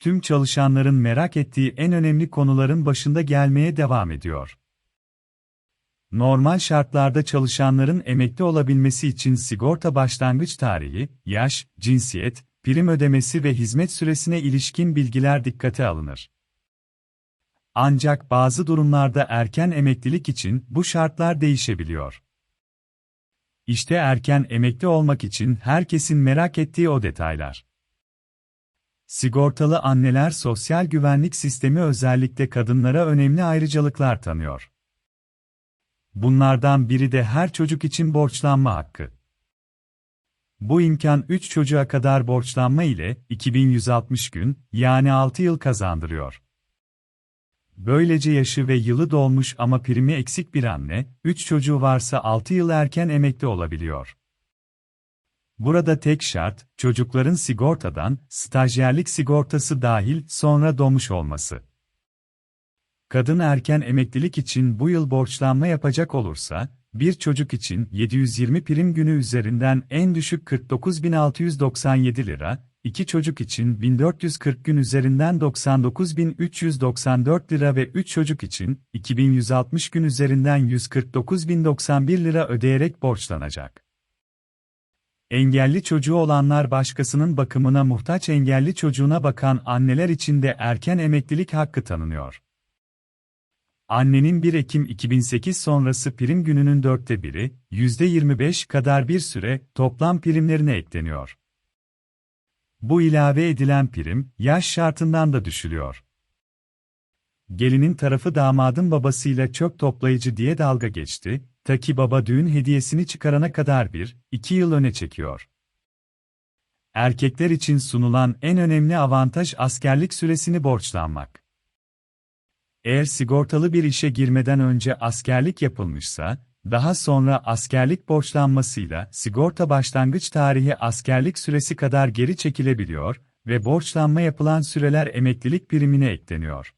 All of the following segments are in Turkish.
tüm çalışanların merak ettiği en önemli konuların başında gelmeye devam ediyor. Normal şartlarda çalışanların emekli olabilmesi için sigorta başlangıç tarihi, yaş, cinsiyet, prim ödemesi ve hizmet süresine ilişkin bilgiler dikkate alınır. Ancak bazı durumlarda erken emeklilik için bu şartlar değişebiliyor. İşte erken emekli olmak için herkesin merak ettiği o detaylar. Sigortalı anneler sosyal güvenlik sistemi özellikle kadınlara önemli ayrıcalıklar tanıyor. Bunlardan biri de her çocuk için borçlanma hakkı. Bu imkan 3 çocuğa kadar borçlanma ile 2160 gün, yani 6 yıl kazandırıyor. Böylece yaşı ve yılı dolmuş ama primi eksik bir anne, 3 çocuğu varsa 6 yıl erken emekli olabiliyor. Burada tek şart, çocukların sigortadan, stajyerlik sigortası dahil sonra doğmuş olması. Kadın erken emeklilik için bu yıl borçlanma yapacak olursa, bir çocuk için 720 prim günü üzerinden en düşük 49.697 lira, iki çocuk için 1440 gün üzerinden 99.394 lira ve 3 çocuk için 2160 gün üzerinden 149.091 lira ödeyerek borçlanacak. Engelli çocuğu olanlar başkasının bakımına muhtaç engelli çocuğuna bakan anneler için de erken emeklilik hakkı tanınıyor. Annenin 1 Ekim 2008 sonrası prim gününün dörtte biri, %25 kadar bir süre toplam primlerine ekleniyor. Bu ilave edilen prim, yaş şartından da düşülüyor. Gelinin tarafı damadın babasıyla çok toplayıcı diye dalga geçti, ta ki baba düğün hediyesini çıkarana kadar bir, iki yıl öne çekiyor. Erkekler için sunulan en önemli avantaj askerlik süresini borçlanmak. Eğer sigortalı bir işe girmeden önce askerlik yapılmışsa, daha sonra askerlik borçlanmasıyla sigorta başlangıç tarihi askerlik süresi kadar geri çekilebiliyor ve borçlanma yapılan süreler emeklilik primine ekleniyor.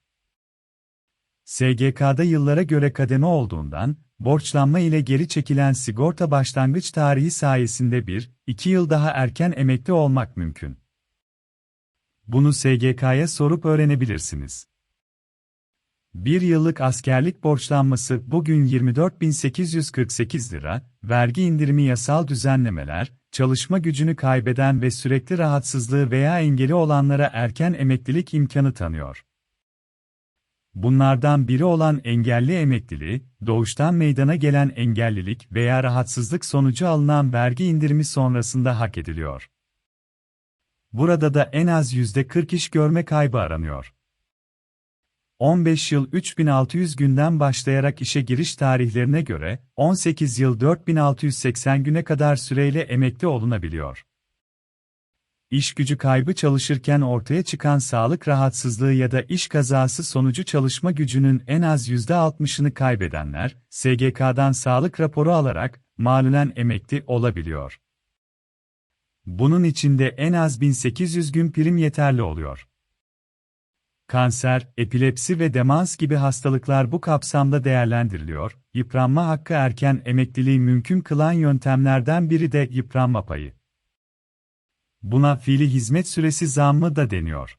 SGK'da yıllara göre kademe olduğundan, borçlanma ile geri çekilen sigorta başlangıç tarihi sayesinde bir, iki yıl daha erken emekli olmak mümkün. Bunu SGK'ya sorup öğrenebilirsiniz. Bir yıllık askerlik borçlanması bugün 24.848 lira, vergi indirimi yasal düzenlemeler, çalışma gücünü kaybeden ve sürekli rahatsızlığı veya engeli olanlara erken emeklilik imkanı tanıyor. Bunlardan biri olan engelli emekliliği, doğuştan meydana gelen engellilik veya rahatsızlık sonucu alınan vergi indirimi sonrasında hak ediliyor. Burada da en az %40 iş görme kaybı aranıyor. 15 yıl 3600 günden başlayarak işe giriş tarihlerine göre 18 yıl 4680 güne kadar süreyle emekli olunabiliyor. İş gücü kaybı çalışırken ortaya çıkan sağlık rahatsızlığı ya da iş kazası sonucu çalışma gücünün en az %60'ını kaybedenler, SGK'dan sağlık raporu alarak malulen emekli olabiliyor. Bunun içinde en az 1800 gün prim yeterli oluyor. Kanser, epilepsi ve demans gibi hastalıklar bu kapsamda değerlendiriliyor. Yıpranma hakkı erken emekliliği mümkün kılan yöntemlerden biri de yıpranma payı. Buna fiili hizmet süresi zammı da deniyor.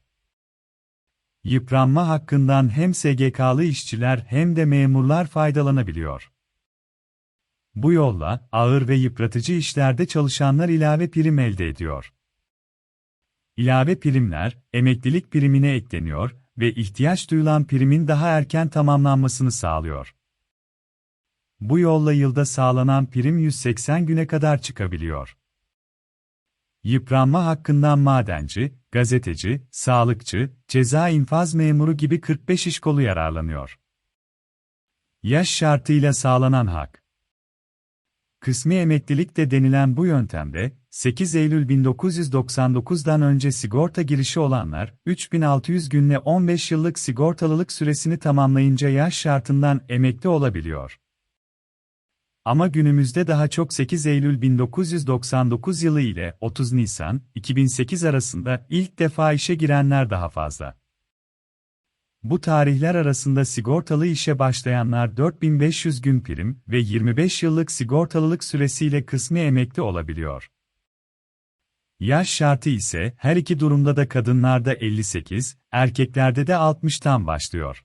Yıpranma hakkından hem SGK'lı işçiler hem de memurlar faydalanabiliyor. Bu yolla ağır ve yıpratıcı işlerde çalışanlar ilave prim elde ediyor. İlave primler emeklilik primine ekleniyor ve ihtiyaç duyulan primin daha erken tamamlanmasını sağlıyor. Bu yolla yılda sağlanan prim 180 güne kadar çıkabiliyor. Yıpranma hakkından madenci, gazeteci, sağlıkçı, ceza infaz memuru gibi 45 iş kolu yararlanıyor. Yaş şartıyla sağlanan hak. Kısmi emeklilik de denilen bu yöntemde, 8 Eylül 1999'dan önce sigorta girişi olanlar, 3600 günle 15 yıllık sigortalılık süresini tamamlayınca yaş şartından emekli olabiliyor. Ama günümüzde daha çok 8 Eylül 1999 yılı ile 30 Nisan 2008 arasında ilk defa işe girenler daha fazla. Bu tarihler arasında sigortalı işe başlayanlar 4500 gün prim ve 25 yıllık sigortalılık süresiyle kısmi emekli olabiliyor. Yaş şartı ise her iki durumda da kadınlarda 58, erkeklerde de 60'tan başlıyor.